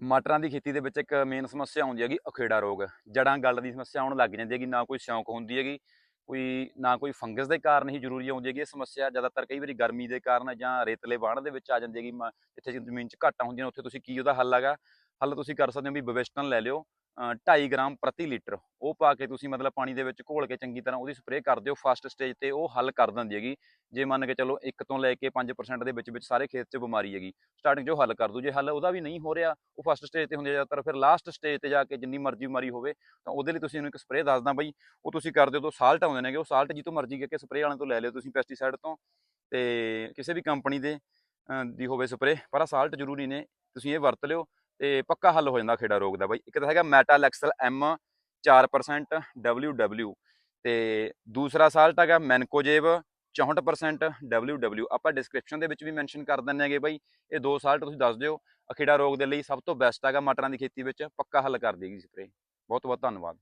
ਮਟਰਾਂ ਦੀ ਖੇਤੀ ਦੇ ਵਿੱਚ ਇੱਕ ਮੇਨ ਸਮੱਸਿਆ ਆਉਂਦੀ ਹੈਗੀ, ਅਖੇੜਾ ਰੋਗ। ਜੜਾਂ ਗਲ ਦੀ ਸਮੱਸਿਆ ਆਉਣ ਲੱਗ ਜਾਂਦੀ ਹੈਗੀ, ਨਾ ਕੋਈ ਸਿਉਂਕ ਹੁੰਦੀ ਹੈਗੀ, ਕੋਈ, ਨਾ ਕੋਈ ਫੰਗਸ ਦੇ ਕਾਰਨ ਹੀ ਜ਼ਰੂਰੀ ਆਉਂਦੀ ਹੈਗੀ ਇਹ ਸਮੱਸਿਆ। ਜ਼ਿਆਦਾਤਰ ਕਈ ਵਾਰੀ ਗਰਮੀ ਦੇ ਕਾਰਨ ਜਾਂ ਰੇਤਲੇ ਵਾਹਣ ਦੇ ਵਿੱਚ ਆ ਜਾਂਦੀ ਹੈਗੀ ਜਿੱਥੇ ਜ਼ਮੀਨ 'ਚ ਘਾਟਾਂ ਹੁੰਦੀਆਂ ਨੇ, ਉੱਥੇ ਤੁਸੀਂ ਕੀ ਉਹਦਾ ਹੱਲ ਹੈਗਾ? ਹੱਲ ਤੁਸੀਂ ਕਰ ਸਕਦੇ ਹੋ ਵੀ ਬਵਿਸਟਨ ਲੈ ਲਿਓ। 2.5 ਗ੍ਰਾਮ ਪ੍ਰਤੀ ਲੀਟਰ। ਉਹ ਪਾ ਕੇ ਤੁਸੀਂ ਮਤਲਬ ਪਾਣੀ ਦੇ ਵਿੱਚ ਘੋਲ ਕੇ ਚੰਗੀ ਤਰ੍ਹਾਂ ਉਹਦੀ ਸਪਰੇਅ ਕਰ ਦਿਓ। ਫਸਟ ਸਟੇਜ ਤੇ ਉਹ ਹੱਲ ਕਰ ਦਿੰਦੀ ਹੈਗੀ। ਜੇ ਮੰਨ ਕੇ ਚਲੋ 1 ਤੋਂ ਲੈ ਕੇ 5% ਦੇ ਵਿੱਚ ਵਿੱਚ ਸਾਰੇ ਖੇਤ 'ਚ ਬਿਮਾਰੀ ਹੈਗੀ ਸਟਾਰਟਿੰਗ 'ਚ ਉਹ ਹੱਲ ਕਰ ਦੂ। ਜੇ ਹੱਲ ਉਹਦਾ ਵੀ ਨਹੀਂ ਹੋ ਰਿਹਾ, ਉਹ ਫਸਟ ਸਟੇਜ ਤੇ ਹੁੰਦੀ ਹੈ ਜ਼ਿਆਦਾਤਰ, ਫਿਰ ਲਾਸਟ ਸਟੇਜ ਤੇ ਜਾ ਕੇ ਜਿੰਨੀ ਮਰਜ਼ੀ ਬਿਮਾਰੀ ਹੋਵੇ, ਤਾਂ ਉਹਦੇ ਲਈ ਤੁਸੀਂ ਇਹਨੂੰ ਇੱਕ ਸਪਰੇਅ ਦੱਸਦਾ ਬਈ, ਉਹ ਤੁਸੀਂ ਕਰ ਦਿਓ ਤੋਂ ਸਾਲਟ ਆਉਂਦੇ ਨੇਗੇ, ਉਹ ਸਾਲਟ ਜਿੱਥੋਂ ਮਰਜ਼ੀ ਕੇ ਸਪਰੇਅ ਵਾਲਿਆਂ ਤੋਂ ਲੈ ਲਿਓ ਤੁਸੀਂ ਪੈਸਟੀਸਾਈਡ ਤੋਂ ਤੇ ਕਿਸੇ ਵੀ ਕੰਪਨੀ ਦੇ ਦੀ ਹੋਵੇ ਸਪਰੇਅ, ਪਰ ਆ ਸਾਲਟ ਜ਼ਰੂਰੀ ਨੇ, ਤੁਸੀਂ ਇਹ ਵਰਤ ਲਿਓ। ਤੇ ਪੱਕਾ ਹੱਲ ਹੋ ਜਾਂਦਾ ਖੇੜਾ ਰੋਗ ਦਾ ਬਾਈ। ਇੱਕ ਤਾਂ ਹੈਗਾ ਮੈਟਾਲੈਕਸਲ ਐਮ 4% WW ਤੇ ਦੂਸਰਾ ਸਾਲਟ ਹੈਗਾ ਮੈਨਕੋਜੇਵ 64% WW ਆਪਾਂ ਡਿਸਕ੍ਰਿਪਸ਼ਨ ਦੇ ਵਿੱਚ ਵੀ ਮੈਂਸ਼ਨ ਕਰ ਦਿੰਦੇ ਹੈਗੇ ਬਾਈ। ਇਹ ਦੋ ਸਾਲਟ ਤੁਸੀਂ ਦੱਸ ਦਿਓ ਅਖੀੜਾ ਰੋਗ ਦੇ ਲਈ ਸਭ ਤੋਂ ਬੈਸਟ ਹੈਗਾ ਮਟਰਾਂ ਦੀ ਖੇਤੀ ਵਿੱਚ, ਪੱਕਾ ਹੱਲ ਕਰ ਦੇਗੀ ਸਪਰੇਅ ਬਹੁਤ ਬਹੁਤ ਧੰਨਵਾਦ।